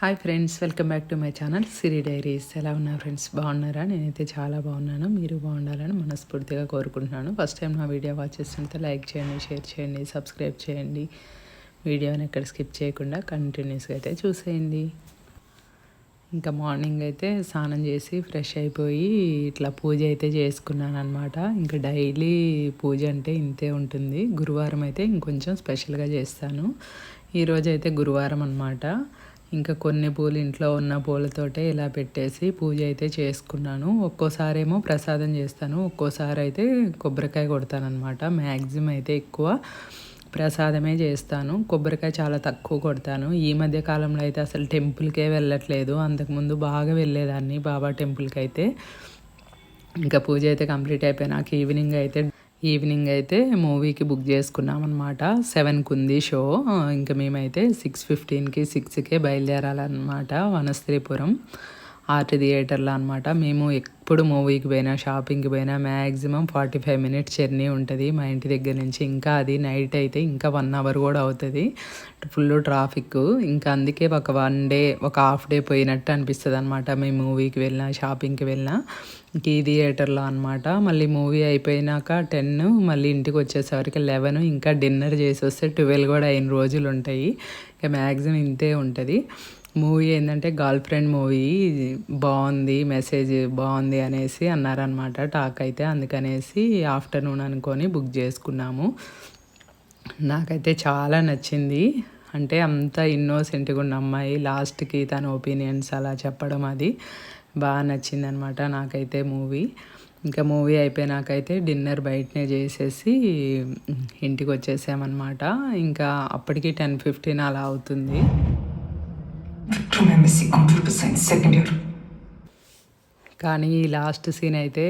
Hi friends welcome back to my channel Siri diaries ఎలా ఉన్నారు friends బాగున్నారా? నేనైతే చాలా బాగున్నాను. మీరు బాగుండాలని మనస్ఫూర్తిగా కోరుకుంటున్నాను. ఫస్ట్ టైం నా వీడియో వాచ్ చేస్తుంటే లైక్ చేయండి షేర్ చేయండి సబ్స్క్రైబ్ చేయండి. వీడియోని ఎక్కడ స్కిప్ చేయకుండా కంటిన్యూస్గా అయితే చూసేయండి. ఇంకా మార్నింగ్ అయితే స్నానం చేసి ఫ్రెష్ అయిపోయి ఇట్లా పూజ అయితే చేసుకున్నాను అనమాట ఇంకా డైలీ పూజ అంటే ఇంతే ఉంటుంది. గురువారం అయితే ఇంకొంచెం స్పెషల్గా చేస్తాను. ఈరోజు అయితే గురువారం అనమాట ఇంకా కొన్ని పూలు ఇంట్లో ఉన్న పూలతోటే ఇలా పెట్టేసి పూజ అయితే చేసుకున్నాను. ఒక్కోసారేమో ప్రసాదం చేస్తాను. ఒక్కోసారి అయితే కొబ్బరికాయ కొడతానమాట మ్యాక్సిమం అయితే ఎక్కువ ప్రసాదమే చేస్తాను. కొబ్బరికాయ చాలా తక్కువ కొడతాను. ఈ మధ్య కాలంలో అయితే అసలు టెంపుల్కే వెళ్ళట్లేదు. అంతకుముందు బాగా వెళ్ళేదాన్ని బాబా టెంపుల్కి అయితే ఇంకా పూజ అయితే కంప్లీట్ అయిపోయినాక ఈవినింగ్ అయితే ఈవినింగ్ అయితే మూవీకి బుక్ చేసుకున్నాం అనమాట సెవెన్కి ఉంది షో ఇంకా మేమైతే సిక్స్ ఫిఫ్టీన్కి సిక్స్కే బయలుదేరాలన్నమాట వనస్త్రీపురం ఆర్ట్ థియేటర్లో అనమాట మేము ఎప్పుడు మూవీకి పోయినా షాపింగ్కి పోయినా maximum forty five minutes journey ఉంటుంది. మా ఇంటి దగ్గర నుంచి ఇంకా అది నైట్ అయితే ఇంకా వన్ అవర్ కూడా అవుతుంది. Full traffic. ఇంకా అందుకే ఒక వన్ డే ఒక హాఫ్ డే పోయినట్టు అనిపిస్తుంది అనమాట మేము మూవీకి వెళ్ళినా షాపింగ్కి వెళ్ళినా ఈ థియేటర్లో అనమాట మళ్ళీ మూవీ అయిపోయినాక టెన్ మళ్ళీ ఇంటికి వచ్చేసరికి లెవెన్ ఇంకా డిన్నర్ చేసి వస్తే ట్వెల్వ్ కూడా అయిన రోజులు ఉంటాయి. ఇక మ్యాక్సిమం ఇంతే ఉంటుంది. మూవీ ఏంటంటే గర్ల్ ఫ్రెండ్ మూవీ. బాగుంది మెసేజ్ బాగుంది అనేసి అన్నారనమాట టాక్ అయితే అందుకనేసి ఆఫ్టర్నూన్ అనుకొని బుక్ చేసుకున్నాము. నాకైతే చాలా నచ్చింది. అంటే అంత ఇన్నోసెంట్గా ఉన్న అమ్మాయి లాస్ట్కి తన ఒపీనియన్స్ అలా చెప్పడం అది బాగా నచ్చింది అనమాట నాకైతే మూవీ. ఇంకా మూవీ అయిపోయినాకైతే డిన్నర్ బయటనే చేసేసి ఇంటికి వచ్చేసామన్నమాట ఇంకా అప్పటికి టెన్ ఫిఫ్టీన్ అలా అవుతుంది. Victor MSc Computer Science second కానీ ఈ లాస్ట్ సీన్ అయితే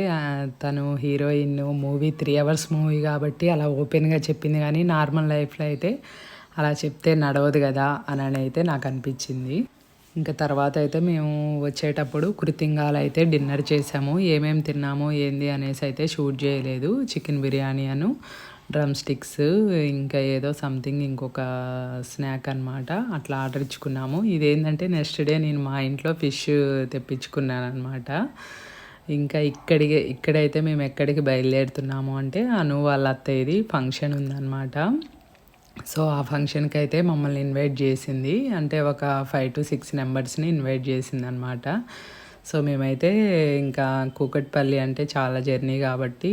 తను heroine movie three hours movie కాబట్టి అలా ఓపెన్గా చెప్పింది కానీ నార్మల్ లైఫ్లో అయితే అలా చెప్తే నడవదు కదా అని అయితే నాకు అనిపించింది. ఇంకా తర్వాత అయితే మేము వచ్చేటప్పుడు కృతింగాలు అయితే డిన్నర్ చేసాము. ఏమేమి తిన్నాము ఏంది అనేసి అయితే షూట్ చేయలేదు. చికెన్ బిర్యానీ అను డ్రమ్ స్టిక్స్ ఇంకా ఏదో సంథింగ్ ఇంకొక స్నాక్ అనమాట అట్లా ఆర్డర్ ఇచ్చుకున్నాము. ఇదేంటంటే నెక్స్ట్ డే నేను మా ఇంట్లో ఫిష్ తెప్పించుకున్నాను అనమాట ఇంకా ఇక్కడికి ఇక్కడైతే మేము ఎక్కడికి బయలుదేరుతున్నాము అంటే అను వాళ్ళ అత్తయ్యది ఫంక్షన్ ఉందన్నమాట. సో ఆ ఫంక్షన్కి అయితే మమ్మల్ని ఇన్వైట్ చేసింది. అంటే ఒక ఫైవ్ టు సిక్స్ నెంబర్స్ని ఇన్వైట్ చేసింది అనమాట సో మేమైతే ఇంకా కూకట్పల్లి అంటే చాలా జర్నీ కాబట్టి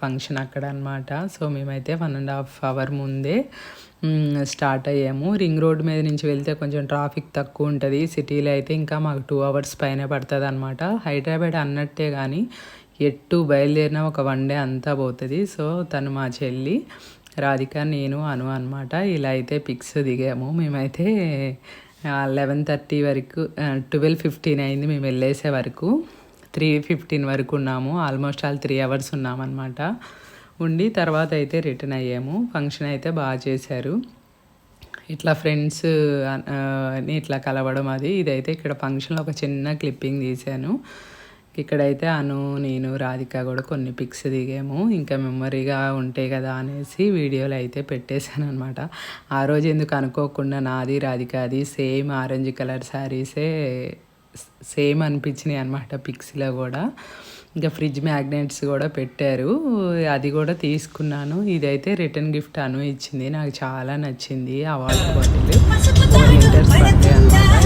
ఫంక్షన్ అక్కడ అనమాట సో మేమైతే వన్ అండ్ హాఫ్ అవర్ ముందే స్టార్ట్ అయ్యాము. రింగ్ రోడ్ మీద నుంచి వెళ్తే కొంచెం ట్రాఫిక్ తక్కువ ఉంటుంది. సిటీలో అయితే ఇంకా మాకు టూ అవర్స్ పైన పడుతుంది అనమాట హైదరాబాద్ అన్నట్టే కానీ ఎట్టు బయలుదేరినా ఒక వన్ డే అంతా పోతుంది. సో తను మా చెల్లి రాధిక నేను అను అనమాట ఇలా అయితే పిక్స్ దిగాము. మేమైతే లెవెన్ థర్టీ వరకు ట్వెల్వ్ ఫిఫ్టీన్ అయింది మేము వెళ్ళేసే వరకు. త్రీ ఫిఫ్టీన్ వరకు ఉన్నాము. ఆల్మోస్ట్ ఆల్ త్రీ అవర్స్ ఉన్నామన్నమాట. ఉండి తర్వాత అయితే రిటర్న్ అయ్యాము. ఫంక్షన్ అయితే బాగా చేశారు. ఇట్లా ఫ్రెండ్స్ ఇట్లా కలవడం అది ఇదైతే ఇక్కడ ఫంక్షన్లో ఒక చిన్న క్లిప్పింగ్ తీశాను. ఇక్కడైతే అను నేను రాధిక కూడా కొన్ని పిక్స్ దిగాము. ఇంకా మెమరీగా ఉంటాయి కదా అనేసి వీడియోలు అయితే పెట్టేశాను అనమాట ఆ రోజు ఎందుకు అనుకోకుండా నాది రాధిక అది సేమ్ ఆరెంజ్ కలర్ శారీసే సేమ్ అనిపించినాయి అనమాట పిక్స్లో కూడా. ఇంకా ఫ్రిడ్జ్ మ్యాగ్నెట్స్ కూడా పెట్టారు. అది కూడా తీసుకున్నాను. ఇదైతే రిటర్న్ గిఫ్ట్ అను ఇచ్చింది. నాకు చాలా నచ్చింది. ఆ వాటర్ బాటిల్ ఫోర్ లీటర్స్ పడతాయి అనమాట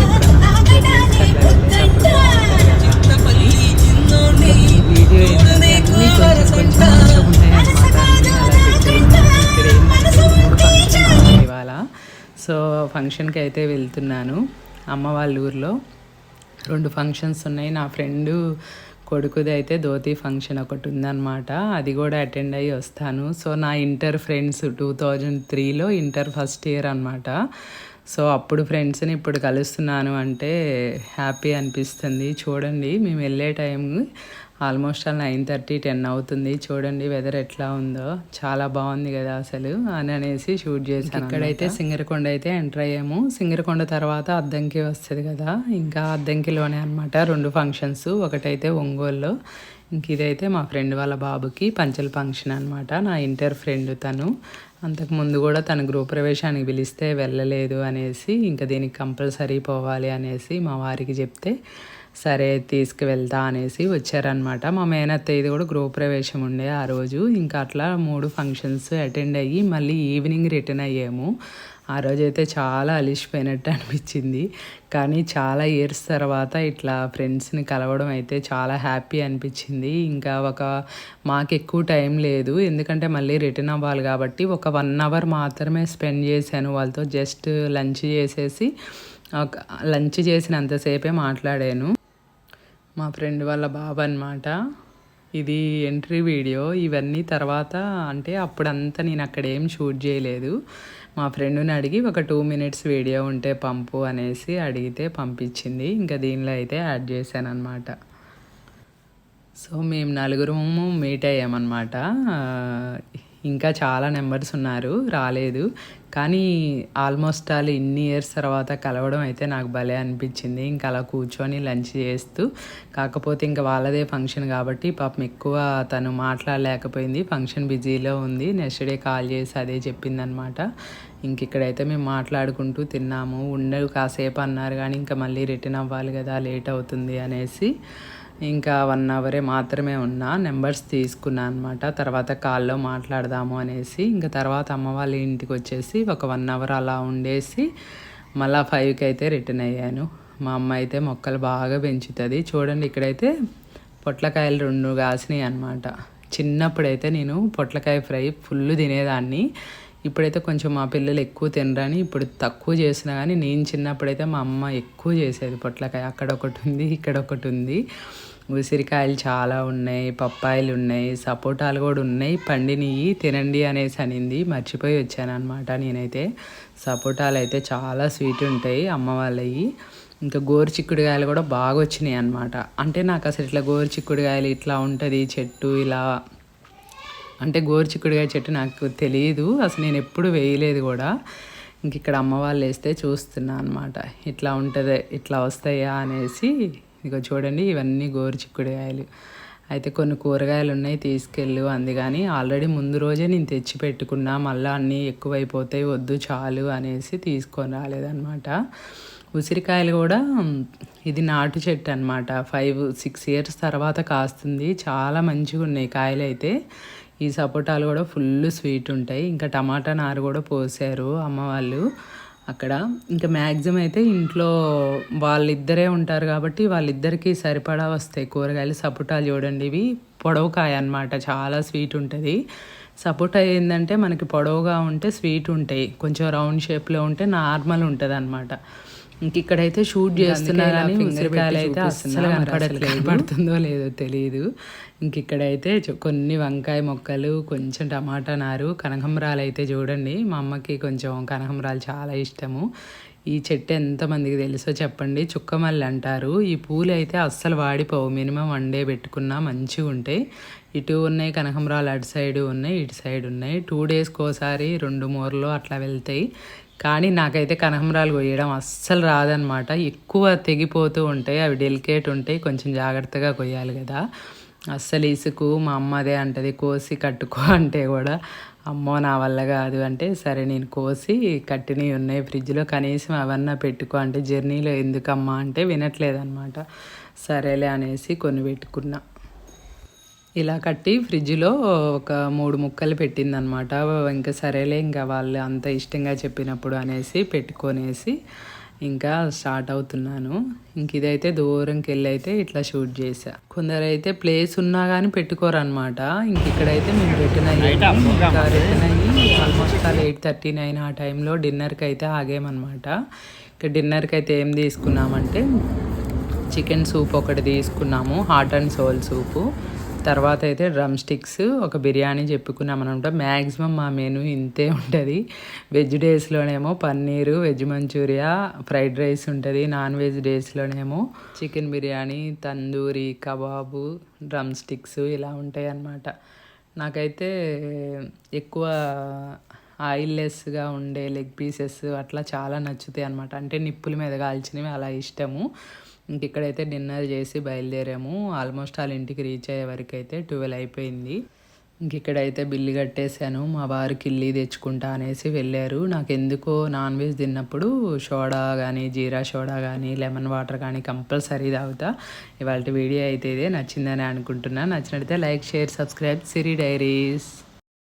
బాగుంటాయి అన్నీ కొంచెం కొంచెం మంచిగా ఫంక్షన్ ఇవాళ సో ఫంక్షన్కి అయితే వెళ్తున్నాను. అమ్మ వాళ్ళ ఊర్లో రెండు ఫంక్షన్స్ ఉన్నాయి. నా ఫ్రెండ్ కొడుకుది అయితే ధోతి ఫంక్షన్ ఒకటి ఉందన్నమాట. అది కూడా అటెండ్ అయ్యి వస్తాను. సో నా ఇంటర్ ఫ్రెండ్స్ టూ థౌజండ్ త్రీలో ఇంటర్ ఫస్ట్ ఇయర్ అనమాట సో అప్పుడు ఫ్రెండ్స్ని ఇప్పుడు కలుస్తున్నాను అంటే హ్యాపీ అనిపిస్తుంది. చూడండి మేము వెళ్ళే time almost nine thirty ten అవుతుంది. చూడండి వెదర్ ఎట్లా ఉందో. చాలా బాగుంది కదా అసలు అని అనేసి షూట్ చేశాను ఇక్కడైతే సింగరకొండ అయితే ఎంటర్ అయ్యాము. సింగరకొండ తర్వాత అద్దంకి వస్తుంది కదా. ఇంకా అద్దంకిలోనే అనమాట రెండు ఫంక్షన్స్. ఒకటైతే ఒంగోలులో. ఇంక ఇదైతే మా ఫ్రెండ్ వాళ్ళ బాబుకి పంచల్ ఫంక్షన్ అనమాట నా ఇంటర్ ఫ్రెండ్ తను. అంతకుముందు కూడా తన గృహ ప్రవేశానికి పిలిస్తే వెళ్ళలేదు అనేసి ఇంకా దీనికి కంపల్సరీ పోవాలి అనేసి మా వారికి చెప్తే సరే తీసుకువెళ్తా అనేసి వచ్చారనమాట మా మేనత్త ఇది కూడా గృహప్రవేశం ఉండే ఆ రోజు. ఇంకా అట్లా మూడు ఫంక్షన్స్ అటెండ్ అయ్యి మళ్ళీ ఈవినింగ్ రిటర్న్ అయ్యాము. ఆ రోజు అయితే చాలా అలిసిపోయినట్టు అనిపించింది. కానీ చాలా ఇయర్స్ తర్వాత ఇట్లా ఫ్రెండ్స్ని కలవడం అయితే చాలా హ్యాపీ అనిపించింది. ఇంకా ఒక మాకు ఎక్కువ టైం లేదు. ఎందుకంటే మళ్ళీ రిటర్న్ అవ్వాలి కాబట్టి ఒక వన్ అవర్ మాత్రమే స్పెండ్ చేశాను. వాళ్ళతో జస్ట్ లంచ్ చేసేసి లంచ్ చేసినంతసేపే మాట్లాడాను. మా ఫ్రెండ్ వాళ్ళ బాబు అనమాట ఇది ఎంట్రీ వీడియో. ఇవన్నీ తర్వాత అంటే అప్పుడంతా నేను అక్కడ ఏం షూట్ చేయలేదు. మా ఫ్రెండ్ని అడిగి ఒక టూ మినిట్స్ వీడియో ఉంటే పంపు అనేసి అడిగితే పంపించింది. ఇంకా దీనిలో అయితే యాడ్ చేశాను అనమాట సో మేము నలుగురము మీట్ అయ్యామన్నమాట. ఇంకా చాలా నెంబర్స్ ఉన్నారు రాలేదు. కానీ ఆల్మోస్ట్ ఆల్ ఇన్ని ఇయర్స్ తర్వాత కలవడం అయితే నాకు భలే అనిపించింది. ఇంకా అలా కూర్చొని లంచ్ చేస్తూ కాకపోతే ఇంకా వాళ్ళదే ఫంక్షన్ కాబట్టి పాపం ఎక్కువ తను మాట్లాడలేకపోయింది. ఫంక్షన్ బిజీలో ఉంది. నెక్స్ట్ డే కాల్ చేసి అదే చెప్పిందనమాట. ఇంక ఇక్కడైతే మేము మాట్లాడుకుంటూ తిన్నాము. ఉండరు కాసేపు అన్నారు కానీ ఇంకా మళ్ళీ రిటర్న్ అవ్వాలి కదా లేట్ అవుతుంది అనేసి. ఇంకా వన్ అవరే మాత్రమే ఉన్నా నెంబర్స్ తీసుకున్నా అనమాట తర్వాత కాల్లో మాట్లాడదాము అనేసి ఇంకా తర్వాత అమ్మ వాళ్ళ ఇంటికి వచ్చేసి ఒక వన్ అవర్ అలా ఉండేసి మళ్ళీ ఫైవ్కి అయితే రిటర్న్ అయ్యాను. మా అమ్మ అయితే మొక్కలు బాగా పెంచుతుంది. చూడండి ఇక్కడైతే పొట్లకాయలు రెండు కాసినాయి అనమాట చిన్నప్పుడైతే నేను పొట్లకాయ ఫ్రై ఫుల్ తినేదాన్ని. ఇప్పుడైతే కొంచెం మా పిల్లలు ఎక్కువ తినరని ఇప్పుడు తక్కువ చేసినా కానీ నేను చిన్నప్పుడైతే మా అమ్మ ఎక్కువ చేసేది పొట్లకాయ. అక్కడ ఒకటి ఉంది ఇక్కడ ఒకటి ఉంది. ఉసిరికాయలు చాలా ఉన్నాయి పప్పాయలు ఉన్నాయి సపోటాలు కూడా ఉన్నాయి. పండినవి తినండి అనేసి అనింది. మర్చిపోయి వచ్చానమాట నేనైతే. సపోటాలు అయితే చాలా స్వీట్ ఉంటాయి అమ్మ వాళ్ళవి. ఇంకా గోరు చిక్కుడుకాయలు కూడా బాగా వచ్చినాయి అనమాట అంటే నాకు అసలు ఇట్లా గోరు చిక్కుడుకాయలు ఇట్లా ఉంటుంది చెట్టు ఇలా అంటే గోరు చిక్కుడుకాయ చెట్టు నాకు తెలియదు అసలు నేను ఎప్పుడు వేయలేదు కూడా. ఇంక ఇక్కడ అమ్మ వాళ్ళు వేస్తే చూస్తున్నా అనమాట ఇట్లా ఉంటుంది ఇట్లా వస్తాయా అనేసి. ఇక చూడండి ఇవన్నీ గోరు చిక్కుడుకాయలు అయితే కొన్ని కూరగాయలు ఉన్నాయి తీసుకెళ్ళు అంది కానీ ఆల్రెడీ ముందు రోజే నేను తెచ్చి పెట్టుకున్నా. మళ్ళీ అన్నీ ఎక్కువైపోతాయి వద్దు చాలు అనేసి తీసుకొని రాలేదన్నమాట. ఉసిరికాయలు కూడా ఇది నాటు చెట్టు అనమాట ఫైవ్ సిక్స్ ఇయర్స్ తర్వాత కాస్తుంది. చాలా మంచిగా ఉన్నాయి కాయలు అయితే ఈ సపోటాలు కూడా ఫుల్ స్వీట్ ఉంటాయి. ఇంకా టమాటా నారు కూడా పోసారు అమ్మ వాళ్ళు అక్కడ. ఇంకా మ్యాక్సిమం అయితే ఇంట్లో వాళ్ళిద్దరే ఉంటారు కాబట్టి వాళ్ళిద్దరికీ సరిపడా వస్తాయి కూరగాయలు. సపోటాలు చూడండి ఇవి పొడవుకాయ అన్నమాట చాలా స్వీట్ ఉంటుంది. సపోటా ఏంటంటే మనకి పొడవుగా ఉంటే స్వీట్ ఉంటాయి. కొంచెం రౌండ్ షేప్లో ఉంటే నార్మల్ ఉంటుంది అనమాట ఇంక ఇక్కడైతే షూట్ చేస్తున్నా కానీ ఉసిరికాయలు అయితే అస్సలు కనపడట్లేదు. పడుతుందో లేదో తెలియదు ఇంక ఇక్కడైతే చు- కొన్ని వంకాయ మొక్కలు కొంచెం టమాటా నారు కనకంబరాలు అయితే చూడండి. మా అమ్మకి కొంచెం కనకంబరాలు చాలా ఇష్టము. ఈ చెట్టు ఎంతమందికి తెలుసో చెప్పండి. చుక్కమల్లి అంటారు. ఈ పూలు అయితే అస్సలు వాడిపోవు. మినిమం వన్ డే పెట్టుకున్నా మంచిగా ఉంటాయి ఇటు ఉన్నాయి కనకంబరాలు అటు సైడ్ ఉన్నాయి ఇటు సైడ్ ఉన్నాయి. టూ డేస్కి ఒకసారి రెండు మూరలు అట్లా వెళ్తాయి. కానీ నాకైతే కనకంబరాలు కొయ్యడం అస్సలు రాదనమాట ఎక్కువ తెగిపోతూ ఉంటాయి అవి డెలికేట్ ఉంటాయి కొంచెం జాగ్రత్తగా కొయ్యాలి కదా. అస్సలు ఇసుకు మా అమ్మ అదే అంటది కోసి కట్టుకో అంటే కూడా అమ్మో నా వల్ల కాదు అంటే సరే నేను కోసి కట్టినవి ఉన్నాయి ఫ్రిడ్జ్లో కనీసం అవన్నా పెట్టుకో అంటే జర్నీలో ఎందుకమ్మా అంటే వినట్లేదన్నమాట. సరేలే అనేసి కొన్ని పెట్టుకున్నా. ఇలా కట్టి ఫ్రిడ్జ్లో ఒక మూడు ముక్కలు పెట్టిందనమాట ఇంకా సరేలే ఇంకా వాళ్ళు అంత ఇష్టంగా చెప్పినప్పుడు అనేసి పెట్టుకొనేసి ఇంకా స్టార్ట్ అవుతున్నాను. ఇంక ఇదైతే దూరంకి వెళ్ళి అయితే ఇట్లా షూట్ చేసా కొందరైతే ప్లేస్ ఉన్నా కానీ పెట్టుకోరనమాట ఇంక ఇక్కడైతే మేము ఇంకా రిటర్న్ అయ్యి almost all eight thirty nine ఆ టైంలో డిన్నర్కి అయితే ఆగామన్నమాట. ఇక డిన్నర్కి అయితే ఏం తీసుకున్నామంటే చికెన్ సూప్ ఒకటి తీసుకున్నాము. Hot and sour soup. తర్వాత అయితే డ్రమ్ స్టిక్స్ ఒక బిర్యానీ చెప్పుకున్నాం అనమాట మ్యాక్సిమం మా మెను ఇంతే ఉంటుంది. Veg డేస్లోనేమో paneer veg Manchuria fried rice ఉంటుంది. Non veg డేస్లోనేమో chicken biryani tandoori kebab drumsticks ఇలా ఉంటాయి అన్నమాట. నాకైతే ఎక్కువ ఆయిల్లెస్గా ఉండే లెగ్ పీసెస్ అట్లా చాలా నచ్చుతాయి అనమాట అంటే నిప్పుల మీద కాల్చినవి అలా ఇష్టము. ఇంక ఇక్కడైతే డిన్నర్ చేసి బయలుదేరాము. ఆల్మోస్ట్ వాళ్ళ ఇంటికి రీచ్ అయ్యే వరకు అయితే ట్వెల్వ్ అయిపోయింది. ఇంక ఇక్కడైతే బిల్లు కట్టేశాను. మా వారికి ఇల్లి తెచ్చుకుంటా అనేసి వెళ్ళారు. నాకు ఎందుకో నాన్ వెజ్ తిన్నప్పుడు సోడా కానీ జీరా సోడా కానీ లెమన్ వాటర్ కానీ కంపల్సరీ తాగుతా. ఇవాళ వీడియో అయితే ఇదే. నచ్చిందని అనుకుంటున్నా. నచ్చినట్లయితే like share subscribe Siri diaries.